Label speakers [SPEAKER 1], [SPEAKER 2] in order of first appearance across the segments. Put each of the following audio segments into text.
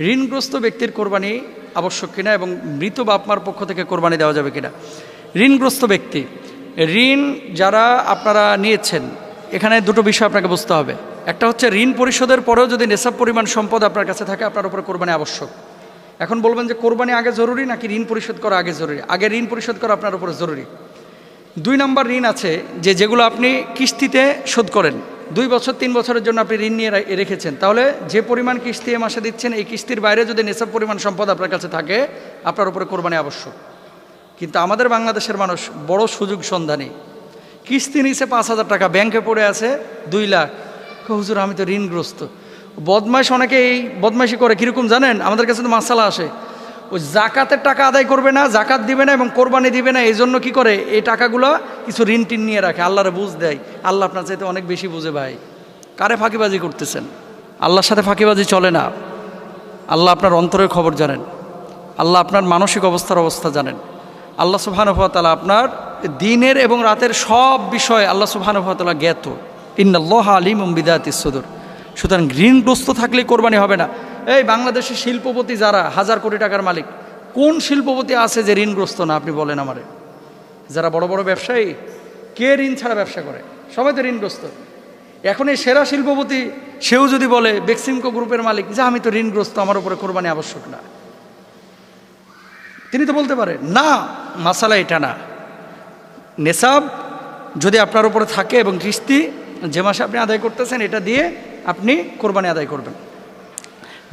[SPEAKER 1] ঋণগ্রস্ত ব্যক্তির কোরবানি আবশ্যক কিনা এবং মৃত বাপমার পক্ষ থেকে কোরবানি দেওয়া যাবে কিনা? ঋণগ্রস্ত ব্যক্তি, ঋণ যারা আপনারা নিয়েছেন, এখানে দুটো বিষয় আপনাকে বুঝতে হবে। একটা হচ্ছে ঋণ পরিশোধের পরেও যদি নেশাব পরিমাণ সম্পদ আপনার কাছে থাকে, আপনার উপরে কোরবানি আবশ্যক। এখন বলবেন যে কোরবানি আগে জরুরি নাকি ঋণ পরিশোধ করা আগে জরুরি? আগে ঋণ পরিশোধ করা আপনার উপরে জরুরি। দুই নম্বর ঋণ আছে যে যেগুলো আপনি কিস্তিতে শোধ করেন। দুই বছর, তিন বছরের জন্য আপনি ঋণ নিয়ে রেখেছেন। তাহলে যে পরিমাণ কিস্তি এ মাসে দিচ্ছেন, এই কিস্তির বাইরে যদি নেশাব পরিমাণ সম্পদ আপনার কাছে থাকে, আপনার উপরে কোরবানি আবশ্যক। কিন্তু আমাদের বাংলাদেশের মানুষ বড় সুযোগ সন্ধানী। কিস্তি নিছে পাঁচ হাজার টাকা, ব্যাংকে পড়ে আছে দুই লাখ। হুজুর, আমি তো ঋণগ্রস্ত। বদমাইশ অনেকে এই বদমাইশি করে, কীরকম জানেন? আমাদের কাছে তো মাসালা আসে। ওই জাকাতের টাকা আদায় করবে না, জাকাত দিবে না এবং কোরবানি দিবে না এই জন্য কী করে? এই টাকাগুলো কিছু ঋণ টিন নিয়ে রাখে। আল্লাহরে বুঝ দেয়। আল্লাহ আপনার চাইতে অনেক বেশি বুঝে ভাই। কারে ফাঁকিবাজি করতেছেন? আল্লাহর সাথে ফাঁকিবাজি চলে না। আল্লাহ আপনার অন্তরের খবর জানেন। আল্লাহ আপনার মানসিক অবস্থার অবস্থা জানেন। আল্লাহ সুবহানুভাতালা আপনার দিনের এবং রাতের সব বিষয় আল্লাহ সুবহানুভাতালা জ্ঞাত। ইন্নাল্লাহ আলিম সদর। সুতরাং ঋণগ্রস্ত থাকলে কোরবানি হবে না। এই বাংলাদেশের শিল্পপতি যারা, হাজার কোটি টাকার মালিক, কোন শিল্পপতি আছে যে ঋণগ্রস্ত না, আপনি বলেন আমারে। যারা বড় বড় ব্যবসায়ী, কে ঋণ ছাড়া ব্যবসা করে? সবাই তো ঋণগ্রস্ত। এখন এই সেরা শিল্পপতি, সেও যদি বলে, বেক্সিমকো গ্রুপের মালিক, যে, আমি তো ঋণগ্রস্ত, আমার উপরে কোরবানি আবশ্যক না। তিনি তো বলতে পারে, না, মাসালা এটা না। নেশাব যদি আপনার উপরে থাকে এবং কিস্তি, যে মাসে আপনি আদায় করতেছেন, এটা দিয়ে আপনি কোরবানি আদায় করবেন।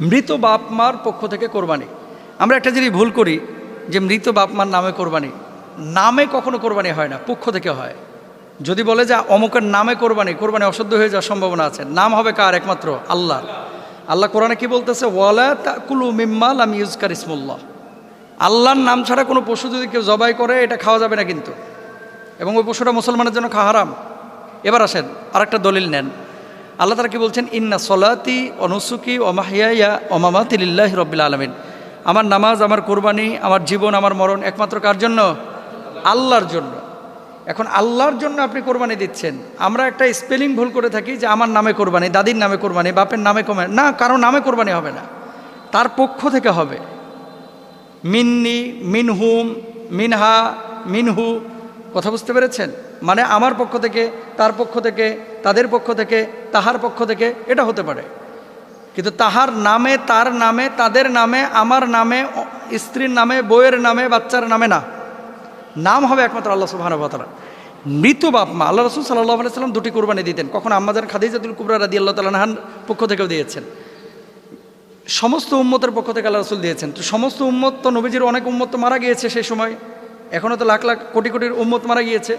[SPEAKER 1] মৃত বাপ মার পক্ষ থেকে কোরবানি। আমরা একটা জিনিস ভুল করি যে মৃত বাপ মার নামে কোরবানি। নামে কখনো কোরবানি হয় না, পক্ষ থেকে হয়। যদি বলে যে অমুকের নামে কোরবানি কোরবানি অশুদ্ধ হয়ে যাওয়ার সম্ভাবনা আছে। নাম হবে কার? একমাত্র আল্লাহ। আল্লাহ কোরআনে কি বলতেছে? ওয়ালা তাকুলু মিম্মাল আমি ইউজকার ইসমুল্লাহ। আল্লাহর নাম ছাড়া কোনো পশু যদি কেউ জবাই করে, এটা খাওয়া যাবে না কিন্তু। এবং ওই পশুটা মুসলমানের জন্য খাওয়া এবার আসেন, আরেকটা দলিল নেন। আল্লাহ তারা কি বলছেন? ইন্না সলাতি অনুসুকি অমাহিয়া অমামাতিল্লাহ রব্বিল আলমিন। আমার নামাজ, আমার কোরবানি, আমার জীবন, আমার মরণ একমাত্র কার জন্য? আল্লাহর জন্য। এখন আল্লাহর জন্য আপনি কোরবানি দিচ্ছেন। আমরা একটা স্পেলিং ভুল করে থাকি যে আমার নামে কোরবানি, দাদির নামে কোরবানি, বাপের নামে কমে না, কারও নামে কোরবানি হবে না। তার পক্ষ থেকে হবে। মিন্নি, মিনহুম, মিনহা, মিনহু। কথা বুঝতে পেরেছেন? মানে আমার পক্ষ থেকে, তার পক্ষ থেকে, তাদের পক্ষ থেকে, তাহার পক্ষ থেকে, এটা হতে পারে। কিন্তু তাহার নামে, তার নামে, তাদের নামে, আমার নামে স্ত্রীর নামে বইয়ের নামে, বাচ্চার নামে না। নাম হবে একমাত্র আল্লাহ সুবাহানুভাতালা মৃত বাপ মা, আল্লাহ রসুল সাল্লাহ সাল্লাম দুটি কোরবানি দিতেন। কখন আমাদের খাদিজাতুল কুবরা রাদি আল্লাহ তালাহান পক্ষ থেকেও দিয়েছেন। সমস্ত উম্মতের পক্ষ থেকে আল্লাহ রসুল দিয়েছেন। তো সমস্ত উম্মত, তো নবীজির অনেক উম্মত মারা গিয়েছে সেই সময়। এখনও তো লাখ লাখ, কোটি কোটির উম্মত মারা গিয়েছে।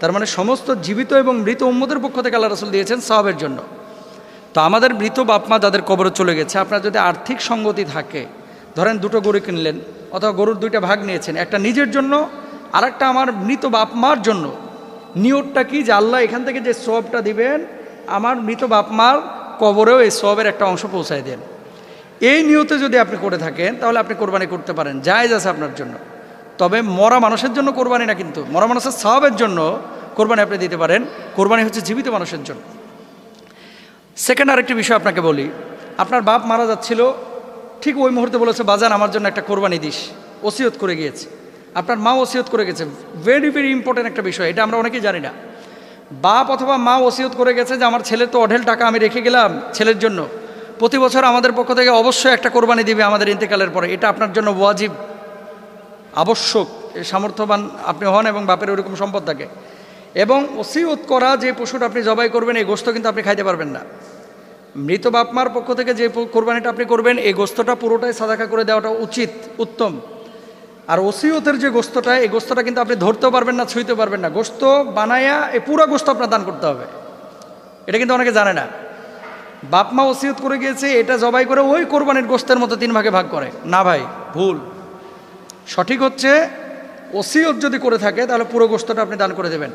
[SPEAKER 1] তার মানে সমস্ত জীবিত এবং মৃত উম্মতের পক্ষ থেকে আল্লাহ রসুল দিয়েছেন সাহাবের জন্য। তো আমাদের মৃত বাপমা যাদের কবরে চলে গেছে। আপনার যদি আর্থিক সঙ্গতি থাকে, ধরেন দুটো গরু কিনলেন অথবা গরুর দুইটা ভাগ নিয়েছেন, একটা নিজের জন্য আর একটা আমার মৃত বাপমার জন্য। নিয়তটা কি যে আল্লাহ এখান থেকে যে সবটা দিবেন, আমার মৃত বাপমার কবরেও এই সবের একটা অংশ পৌঁছায় দেন। এই নিয়তে যদি আপনি করে থাকেন, তাহলে আপনি কোরবানি করতে পারেন। জায়েজ আছে আপনার জন্য। তবে মরা মানুষের জন্য কোরবানি না কিন্তু, মরা মানুষের সবের জন্য কোরবানি আপনি দিতে পারেন। কোরবানি হচ্ছে জীবিত মানুষের জন্য। সেকেন্ড আরেকটি বিষয় আপনাকে বলি, আপনার বাপ মারা যাচ্ছিল, ঠিক ওই মুহূর্তে বলেছে, বাজান, আমার জন্য একটা কোরবানি দিস। ওসিয়ত করে গিয়েছে। আপনার মা ওসিয়ত করে গেছে। ভেরি ভেরি ইম্পর্টেন্ট একটা বিষয়, এটা আমরা অনেকেই জানি না। বাপ অথবা মা ওসিয়ত করে গেছে যে, আমার ছেলের তো অঢেল টাকা আমি রেখে গেলাম ছেলের জন্য। প্রতি বছর আমাদের পক্ষ থেকে অবশ্যই একটা কোরবানি দিবে আমাদের ইন্তেকালের পরে। এটা আপনার জন্য ওয়াজিব। আবশ্যক সামর্থ্যবান আপনি হন এবং বাপের ওরকম সম্পদ থাকে। এবং ওসিয়ত করা যে পশুটা আপনি জবাই করবেন, এই গোস্ত কিন্তু আপনি খাইতে পারবেন না। মৃত বাপমার পক্ষ থেকে যে কোরবানিটা আপনি করবেন, এই গোস্তটা পুরোটাই সাদাকা করে দেওয়াটা উচিত, উত্তম। আর ওসিয়তের যে গোস্তটা এই গোস্তটা কিন্তু আপনি ধরতেও পারবেন না ছুঁইতে পারবেন না। গোস্ত বানায়া এই পুরো গোস্ত আপনার দান করতে হবে। এটা কিন্তু অনেকে জানে না। বাপমা ওসিয়ত করে গিয়েছে, এটা জবাই করে ওই কোরবানির গোস্তের মতো তিন ভাগে ভাগ করে। না ভাই, ভুল। সঠিক হচ্ছে ওসিয়ত যদি করে থাকে, তাহলে পুরো গোস্তটা আপনি দান করে দেবেন।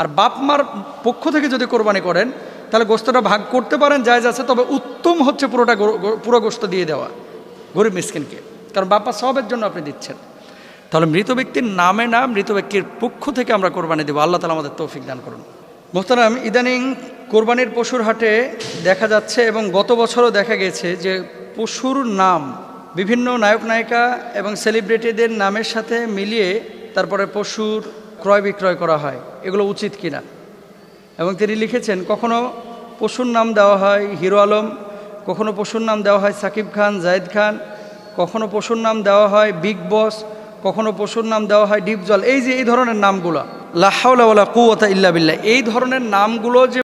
[SPEAKER 1] আর বাপ মার পক্ষ থেকে যদি কোরবানি করেন, তাহলে গোস্তটা ভাগ করতে পারেন, জায়জ আছে, তবে উত্তম হচ্ছে পুরোটা পুরো গোস্ত দিয়ে দেওয়া গরিব মিসকিনকে। কারণ বাপ্পা সবের জন্য আপনি দিচ্ছেন। তাহলে মৃত ব্যক্তির নামে না, মৃত ব্যক্তির পক্ষ থেকে আমরা কোরবানি দেবো। আল্লাহ তালা আমাদের তৌফিক দান করুন। মোহতারাম, ইদানিং কোরবানির পশুর হাটে দেখা যাচ্ছে এবং গত বছরও দেখা গেছে যে পশুর নাম বিভিন্ন নায়ক নায়িকা এবং সেলিব্রিটিদের নামের সাথে মিলিয়ে তারপরে পশুর ক্রয় বিক্রয় করা হয়। এগুলো উচিত কিনা? এবং তিনি লিখেছেন, কখনো পশুর নাম দেওয়া হয় হিরো আলম, কখনো পশুর নাম দেওয়া হয় সাকিব খান, জায়েদ খান, কখনো পশুর নাম দেওয়া হয় বিগ বস, কখনো পশুর নাম দেওয়া হয় ডিপজল এই যে এই ধরনের নামগুলো লাহাউলা কুয়াতা ইল্লা বিল্লাহ। এই ধরনের নামগুলো যে